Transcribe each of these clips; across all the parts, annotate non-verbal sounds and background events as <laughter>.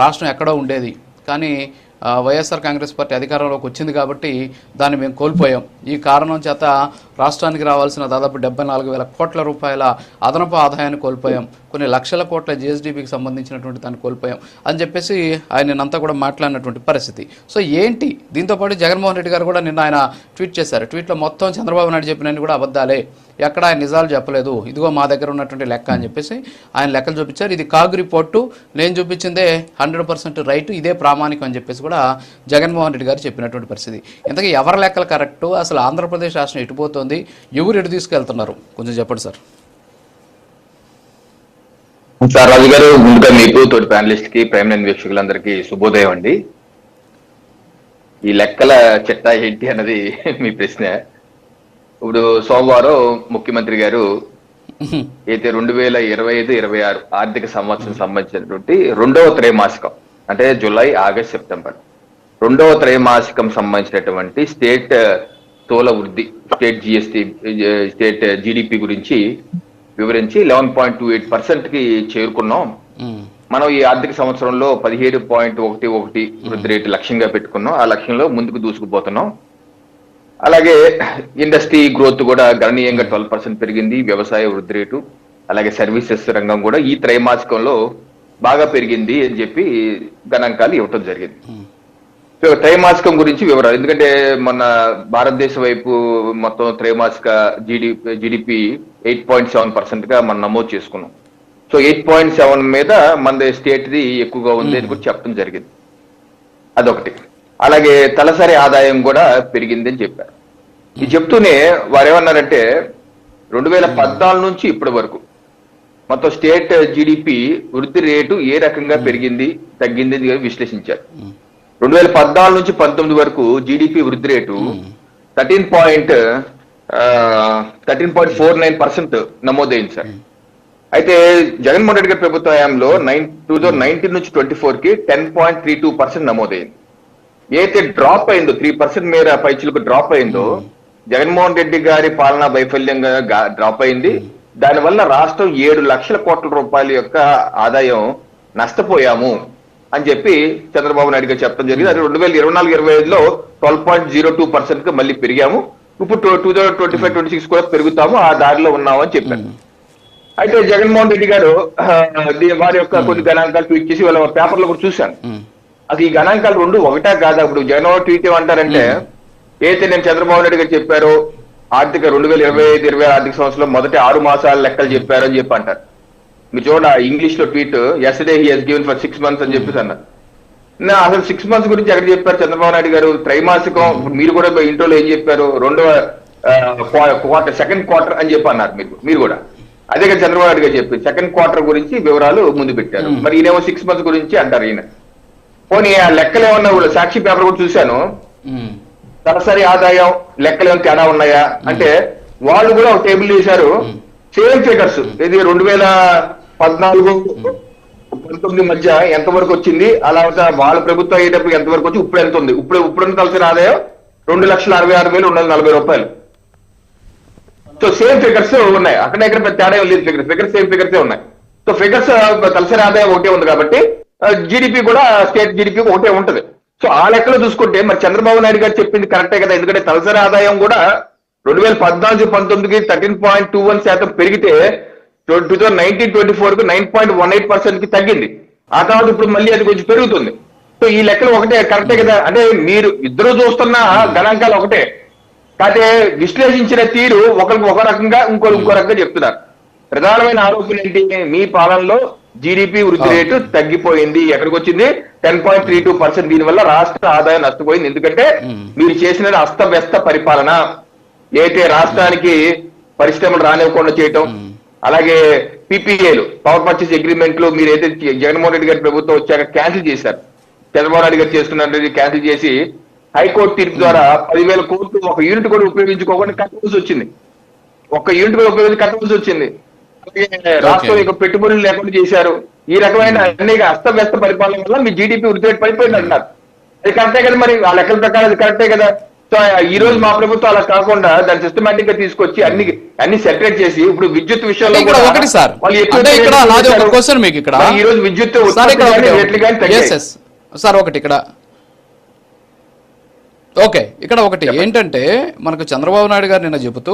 రాష్ట్రం ఎక్కడో ఉండేది. కానీ వైఎస్ఆర్ కాంగ్రెస్ పార్టీ అధికారంలోకి వచ్చింది కాబట్టి దాన్ని మేము కోల్పోయాం. ఈ కారణం చేత రాష్ట్రానికి రావాల్సిన దాదాపు డెబ్బై నాలుగు వేల కోట్ల రూపాయల అదనపు ఆదాయాన్ని కోల్పోయాం. కొన్ని లక్షల కోట్ల జిఎస్డిపికి సంబంధించినటువంటి దాన్ని కోల్పోయాం అని చెప్పేసి ఆయన అంతా కూడా మాట్లాడినటువంటి పరిస్థితి. సో ఏంటి? దీంతోపాటు జగన్మోహన్ రెడ్డి గారు కూడా నిన్న ఆయన ట్వీట్ చేశారు. ట్వీట్లో మొత్తం చంద్రబాబు నాయుడు చెప్పినవి కూడా అబద్ధాలే. ఎక్కడ ఆయన నిజాలు చెప్పలేదు. ఇదిగో మా దగ్గర ఉన్నటువంటి లెక్క అని చెప్పేసి ఆయన లెక్కలు చూపించారు. ఇది కాగు రిపోర్టు. నేను చూపించిందే హండ్రెడ్ పర్సెంట్ రైట్. ఇదే ప్రామాణికం అని చెప్పేసి కూడా జగన్మోహన్ రెడ్డి గారు చెప్పినటువంటి పరిస్థితి. ఇంతకీ ఎవరి లెక్కలు కరెక్ట్? అసలు ఆంధ్రప్రదేశ్ రాష్ట్రం ఎటుపోతుంది ఎవరు ఎటు తీసుకెళ్తున్నారు? కొంచెం చెప్పండి సార్. సార్ రాజు గారు ముందుగా మీకు తోటి ప్యానలిస్ట్కి ప్రైమ్ లైన్ వీక్షకులందరికీ శుభోదయం అండి. ఈ లెక్కల చిట్టా ఏంటి అన్నది <laughs> మీ ప్రశ్న. ఇప్పుడు సోమవారం ముఖ్యమంత్రి గారు అయితే రెండు వేల ఇరవై ఐదు ఇరవై ఆరు ఆర్థిక సంవత్సరం సంబంధించినటువంటి రెండవ త్రైమాసికం అంటే జూలై ఆగస్ట్ సెప్టెంబర్. రెండవ త్రైమాసికం సంబంధించినటువంటి స్టేట్ స్థూల వృద్ధి స్టేట్ జిఎస్టి స్టేట్ జిడిపి గురించి వివరించి లెవెన్ పాయింట్ టూ ఎయిట్ పర్సెంట్కి చేరుకున్నాం. మనం ఈ ఆర్థిక సంవత్సరంలో పదిహేడు పాయింట్ ఒకటి ఒకటి వృద్ధి రేటు లక్ష్యంగా పెట్టుకున్నాం. ఆ లక్ష్యంలో ముందుకు దూసుకుపోతున్నాం. అలాగే ఇండస్ట్రీ గ్రోత్ కూడా గణనీయంగా ట్వెల్వ్ పర్సెంట్ పెరిగింది. వ్యవసాయ వృద్ధి రేటు అలాగే సర్వీసెస్ రంగం కూడా ఈ త్రైమాసికంలో బాగా పెరిగింది అని చెప్పి గణాంకాలు ఇవ్వటం జరిగింది. త్రైమాసికం గురించి వివరాలు. ఎందుకంటే మన భారతదేశ వైపు మొత్తం త్రైమాసిక జీడి జీడిపి ఎయిట్ పాయింట్ సెవెన్ పర్సెంట్గా మనం నమోదు చేసుకున్నాం. సో ఎయిట్ పాయింట్ సెవెన్ మీద మన స్టేట్ది ఎక్కువగా ఉంది అని కూడా చెప్పడం జరిగింది. అదొకటి. అలాగే తలసరి ఆదాయం కూడా పెరిగింది అని చెప్పారు. ఇది చెప్తూనే వారు ఏమన్నారంటే రెండు వేల పద్నాలుగు నుంచి ఇప్పటి వరకు మొత్తం స్టేట్ జీడిపి వృద్ధి రేటు ఏ రకంగా పెరిగింది తగ్గింది అని విశ్లేషించారు. రెండు వేల పద్నాలుగు నుంచి పంతొమ్మిది వరకు జీడిపి వృద్ధి rate thirteen point thirteen point four nine percent నమోదైంది సార్. అయితే జగన్మోహన్ రెడ్డి గారి ప్రభుత్వ హయాంలో నైన్ టూ థౌసండ్ నైన్టీన్ నుంచి ట్వంటీ ఫోర్కి ten point three two percent నమోదైంది. ఏదైతే డ్రాప్ అయిందో త్రీ పర్సెంట్ మేర పైచులకు డ్రాప్ అయిందో జగన్మోహన్ రెడ్డి గారి పాలనా వైఫల్యంగా డ్రాప్ అయింది. దానివల్ల రాష్ట్రం ఏడు లక్షల కోట్ల రూపాయల యొక్క ఆదాయం నష్టపోయాము. అని చెప్పి చంద్రబాబు నాయుడు గారు చెప్పడం జరిగింది. అది రెండు వేల ఇరవై నాలుగు ఇరవై ఐదులో ట్వెల్వ్ పాయింట్ జీరో టూ పర్సెంట్గా మళ్ళీ పెరిగాము. ఇప్పుడు two thousand twenty five twenty six కూడా పెరుగుతాము ఆ దారిలో ఉన్నాము అని చెప్పారు. అయితే జగన్మోహన్ రెడ్డి గారు వారి యొక్క కొన్ని గణాంకాలు ట్వీట్ చేసి వాళ్ళ పేపర్లో కూడా చూశాను. అది ఈ గణాంకాలు రెండు ఒకటా కాదా? ఇప్పుడు జగన్ ట్వీట్ ఏమంటారంటే ఏదైతే నేను చంద్రబాబు నాయుడు గారు చెప్పారో ఆర్థిక రెండు వేల ఇరవై ఐదు ఇరవై ఆర్థిక సంవత్సరంలో మొదటి ఆరు మాసాల లెక్కలు చెప్పారు అని చెప్పి అంటారు. మీరు చూడండి ఇంగ్లీష్లో tweet says he he's given for six months అని చెప్పేసి అన్నారు. నా అసలు సిక్స్ మంత్స్ గురించి ఎక్కడ చెప్పారు చంద్రబాబు నాయుడు గారు? త్రైమాసికం మీరు కూడా ఇంట్రోలో ఏం చెప్పారు? రెండవ క్వార్టర్ సెకండ్ క్వార్టర్ అని చెప్పి అన్నారు మీరు మీరు కూడా. అదే కదా చంద్రబాబు నాయుడు గారు చెప్పి సెకండ్ క్వార్టర్ గురించి వివరాలు ముందు పెట్టారు. మరి ఈయనేమో సిక్స్ మంత్స్ గురించి అంటారు ఈయన. పోనీ ఆ లెక్కలు ఏమన్నా సాక్షి పేపర్ కూడా చూశాను. తలసరి ఆదాయం లెక్కలు ఏమైనా తేడా ఉన్నాయా? అంటే వాళ్ళు కూడా ఒక టేబుల్ చేశారు సేమ్ ఫిగర్స్ ఇది రెండు వేల పద్నాలుగు పంతొమ్మిది మధ్య ఎంత వరకు వచ్చింది? అలా వాళ్ళ ప్రభుత్వం అయ్యేటప్పుడు ఎంత వరకు వచ్చి ఇప్పుడు ఎంత ఉంది ఇప్పుడు ఇప్పుడున్న తలసరి ఆదాయం రెండు లక్షల అరవై ఆరు వేలు రెండు వందల నలభై రూపాయలు. సో సేమ్ ఫిగర్స్ ఉన్నాయి. అక్కడ ఇక్కడ తేడా లేదు ఫిగర్స్ ఫిగర్స్ సేమ్ ఫిగర్స్ ఉన్నాయి. సో ఫిగర్స్ తలసరి ఆదాయం ఒకటే ఉంది కాబట్టి జీడిపి కూడా స్టేట్ జీడిపి ఒకటే ఉంటది. సో ఆ లెక్కలో చూసుకుంటే మరి చంద్రబాబు నాయుడు గారు చెప్పింది కరెక్టే కదా. ఎందుకంటే తలసరి ఆదాయం కూడా రెండు వేల పద్నాలుగు పంతొమ్మిదికి థర్టీన్ పాయింట్ టూ వన్ శాతం పెరిగితే టూ థౌసండ్ నైన్టీన్ ట్వంటీ ఫోర్కు నైన్ పాయింట్ వన్ ఎయిట్ పర్సెంట్కి తగ్గింది. ఆ తర్వాత ఇప్పుడు మళ్ళీ అది కొంచెం పెరుగుతుంది. సో ఈ లెక్కలు ఒకటే కరెక్టే కదా? అంటే మీరు ఇద్దరు చూస్తున్న గణాంకాలు ఒకటే. కాకపోతే విశ్లేషించిన తీరు ఒకరికి ఒక రకంగా ఇంకో ఇంకో రకంగా చెప్తున్నారు. ప్రధానమైన ఆరోపణ ఏంటి? మీ పాలనలో జీడిపి వృద్ధి రేటు తగ్గిపోయింది. ఎక్కడికి వచ్చింది? Ten point three two percent దీని వల్ల రాష్ట్ర ఆదాయం నష్టపోయింది. ఎందుకంటే మీరు చేసిన అస్తవ్యస్త పరిపాలన. ఏదైతే రాష్ట్రానికి పరిశ్రమలు రానివ్వకుండా చేయటం అలాగే పీపీఏలు పవర్ పర్చేస్ అగ్రిమెంట్లు మీరు ఏదైతే జగన్మోహన్ రెడ్డి గారి ప్రభుత్వం వచ్చాక క్యాన్సిల్ చేశారు. చంద్రబాబు నాయుడు గారు చేస్తున్నది క్యాన్సిల్ చేసి హైకోర్టు తీర్పు ద్వారా పదివేల కోట్లు ఒక యూనిట్ కూడా ఉపయోగించుకోకుండా కట్టవలసి వచ్చింది. ఒక్క యూనిట్ కూడా ఉపయోగించి కట్టవలసి వచ్చింది. రాష్ట్రం యొక్క పెట్టుబడులు లేకుండా చేశారు. ఈ రకమైన అనేక అస్తవ్యస్త పరిపాలన వల్ల మీ జీడిపి వృద్ధి పడిపోయింది అంటున్నారు అది కరెక్టే కదా మరి? ఆ లెక్కల ప్రకారం అది కరెక్టే కదా? సో ఈ రోజు మా ప్రభుత్వం అలా కాకుండా దాన్ని సిస్టమేటిక్గా తీసుకొచ్చి అన్ని అన్ని సెపరేట్ చేసి ఇప్పుడు విద్యుత్ విషయంలో కూడా ఒకటి సార్ ఇక్కడ నాది ఒక. క్వశ్చన్ మీకు ఇక్కడ ఈ రోజు విద్యుత్ రేట్లు కానీ. సార్ ఒకటి ఇక్కడ ఓకే ఇక్కడ ఒకటి. ఏంటంటే మనకు చంద్రబాబు నాయుడు గారు నిన్న చెబుతూ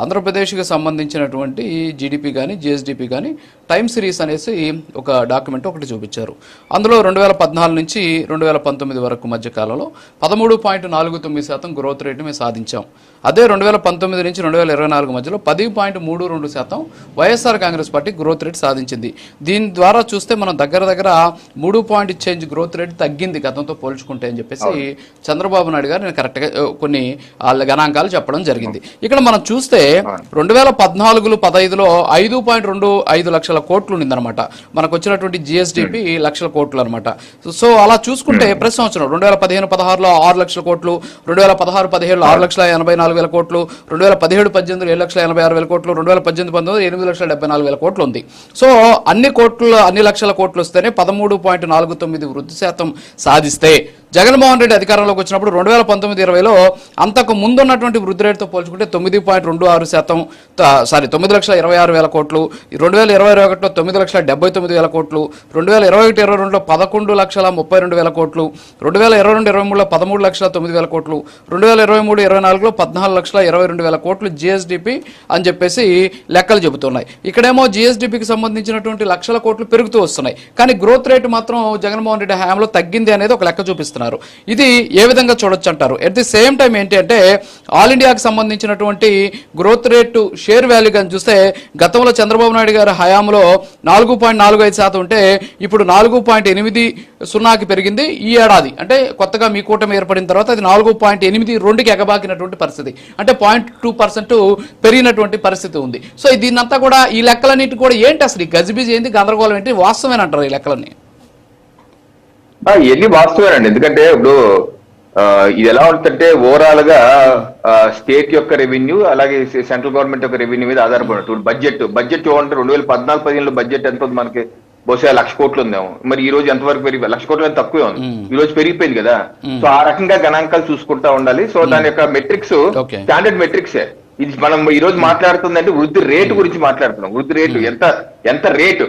ఆంధ్రప్రదేశ్కి సంబంధించినటువంటి జీడిపి కానీ జిఎస్డిపి కానీ టైమ్ సిరీస్ అనేసి ఒక డాక్యుమెంట్ ఒకటి చూపించారు. అందులో రెండు వేల పద్నాలుగు నుంచి రెండు వేల పంతొమ్మిది వరకు మధ్య కాలంలో పదమూడు పాయింట్ నాలుగు తొమ్మిది శాతం గ్రోత్ రేట్ మేము సాధించాం. అదే రెండు వేల పంతొమ్మిది నుంచి రెండు వేల ఇరవై నాలుగు మధ్యలో పది పాయింట్ మూడు రెండు శాతం YSR Congress party growth rate సాధించింది. దీని ద్వారా చూస్తే మనం దగ్గర దగ్గర మూడు పాయింట్ చేంజ్ గ్రోత్ రేట్ తగ్గింది గతంతో పోల్చుకుంటే అని చెప్పేసి చంద్రబాబు నాయుడు గారు నేను కరెక్ట్గా కొన్ని వాళ్ళ గణాంకాలు చెప్పడం జరిగింది. ఇక్కడ మనం చూస్తే రెండు వేల పద్నాలుగులో పదహైదులో ఐదు పాయింట్ రెండు ఐదు లక్షల కోట్లు ఉండిందనమాట మనకు వచ్చినటువంటి జిఎస్డిపి లక్షల కోట్లు అనమాట సో అలా చూసుకుంటే ప్రతి సంవత్సరం రెండు వేల పదిహేను పదహారులో ఆరు లక్షల కోట్లు రెండు వేల పదహారు పదిహేడులో ఆరు లక్షల ఎనభై నాలుగు వేల కోట్లు రెండు వేల పదిహేడు పద్దెనిమిది ఏడు లక్షల ఎనభై ఆరు వేల కోట్లు రెండు వేల పద్దెనిమిది పంతొమ్మిది ఎనిమిది లక్షల డెబ్బై నాలుగు వేల కోట్లు ఉంది. సో అన్ని కోట్లు అన్ని లక్షల కోట్లు వస్తేనే పదమూడు పాయింట్ నాలుగు తొమ్మిది వృద్ధి శాతం సాధిస్తే జగన్మోహన్ రెడ్డి అధికారంలోకి వచ్చినప్పుడు రెండు వేల పంతొమ్మిది ఇరవైలో అంతకు ముందు ఉన్నటువంటి వృద్ధి రేటుతో పోల్చుకుంటే తొమ్మిది పాయింట్ రెండు ఆరు శాతం సారీ తొమ్మిది లక్షల ఇరవై ఆరు వేల కోట్లు రెండు వేల ఇరవై ఒకటిలో తొమ్మిది లక్షల డెబ్బై తొమ్మిది వేల కోట్లు రెండు వేల ఇరవై ఒకటి ఇరవై రెండులో పదకొండు లక్షల ముప్పై రెండు వేల కోట్లు రెండు వేల ఇరవై రెండు ఇరవై మూడులో పదమూడు లక్షల తొమ్మిది వేల కోట్లు రెండు వేల ఇరవై మూడు ఇరవై నాలుగులో పద్నాలుగు లక్షల ఇరవై రెండు వేల కోట్లు జిఎస్డిపి అని చెప్పేసి లెక్కలు చెబుతున్నాయి. ఇక్కడేమో జిఎస్డిపికి సంబంధించినటువంటి లక్షల కోట్లు పెరుగుతూ వస్తున్నాయి. కానీ గ్రోత్ రేట్ మాత్రం జగన్మోహన్ రెడ్డి హయాంలో తగ్గింది అనేది ఒక లెక్క చూపిస్తున్నారు. ఇది ఏ విధంగా చూడొచ్చు అంటారు. ఎట్ ది సేమ్ టైం ఏంటి అంటే ఆల్ ఇండియాకి సంబంధించినటువంటి గ్రోత్ రేటు షేర్ వాల్యూ కానీ చూస్తే గతంలో చంద్రబాబు నాయుడు గారి హయాంలో నాలుగు పాయింట్ నాలుగు ఐదు శాతం ఉంటే ఇప్పుడు నాలుగు పాయింట్ ఎనిమిది సున్నాకి పెరిగింది ఈ ఏడాది. అంటే కొత్తగా మీ కూటమి ఏర్పడిన తర్వాత అది నాలుగు పాయింట్ ఎనిమిది రెండుకి ఎగబాకినటువంటి పరిస్థితి. అంటే పాయింట్ టూ పర్సెంట్ పెరిగినటువంటి పరిస్థితి ఉంది. సో దీన్నంతా కూడా ఈ లెక్కలన్నిటి కూడా ఏంటి అసలు? ఈ గజిబిజి ఏంటి గందరగోళం ఏంటి? వాస్తవమేనంటారు ఈ లెక్కలన్నీ. ఇవన్నీ వాస్తవేనండి ఎందుకంటే ఇప్పుడు ఇది ఎలా ఉంటుందంటే ఓవరాల్గా స్టేట్ యొక్క రెవెన్యూ అలాగే సెంట్రల్ గవర్నమెంట్ యొక్క రెవెన్యూ మీద ఆధారపడినట్టు బడ్జెట్ బడ్జెట్ చూడండి రెండు వేల పద్నాలుగు పదిహేనులో బడ్జెట్ ఎంత ఉంది మనకి? బహుశా లక్ష కోట్లు ఉందేమో. మరి ఈ రోజు ఎంతవరకు పెరిగి లక్ష కోట్లు ఎంత తక్కువే ఉంది. ఈ రోజు పెరిగిపోయింది కదా. సో ఆ రకంగా గణాంకాలు చూసుకుంటా ఉండాలి. సో దాని యొక్క మెట్రిక్స్. Standard metrics. ఇది మనం ఈ రోజు మాట్లాడుతుందంటే వృద్ధి రేటు గురించి మాట్లాడుతున్నాం. వృద్ధి రేటు ఎంత ఎంత రేటు?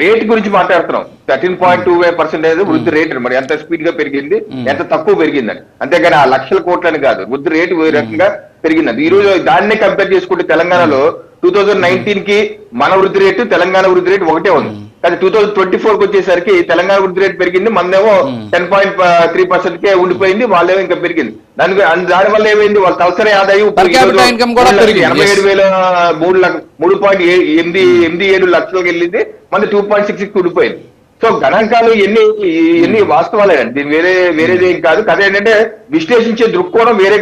రేట్ గురించి మాట్లాడుతున్నాం. Thirteen point two five percent అనేది వృద్ధి రేటు. మరి ఎంత స్పీడ్గా పెరిగింది ఎంత తక్కువ పెరిగిందని. అంతేగాని ఆ లక్షల కోట్లని కాదు. వృద్ధి రేటు రకంగా పెరిగింది ఈ రోజు దాన్నే కంపేర్ చేసుకుంటే తెలంగాణలో టూ థౌజండ్ నైన్టీన్కి మన వృద్ధి రేటు తెలంగాణ వృద్ధి రేటు ఒకటే ఉంది. కానీ టూ థౌజండ్ ట్వంటీ ఫోర్కి వచ్చేసరికి తెలంగాణ వృద్ధి రేటు పెరిగింది మనదేమో టెన్ పాయింట్ త్రీ పర్సెంట్ కే ఉండిపోయింది వాళ్ళేమో ఇంకా పెరిగింది. దాని దాని వల్ల ఏమైంది? వాళ్ళ తలసరి ఆదాయం ఎనభై. ఏడు వేల మూడు లక్ష మూడు పాయింట్ ఎనిమిది ఎనిమిది ఏడు లక్షలకు వెళ్ళింది మన టూ పాయింట్ సిక్స్ సిక్స్ ఉండిపోయింది. సో గణాంకాలు ఎన్ని ఎన్ని వాస్తవాలే దీని వేరే వేరేది ఏం కాదు. కథ ఏంటంటే విశ్లేషించే దృక్కోణం వేరేగా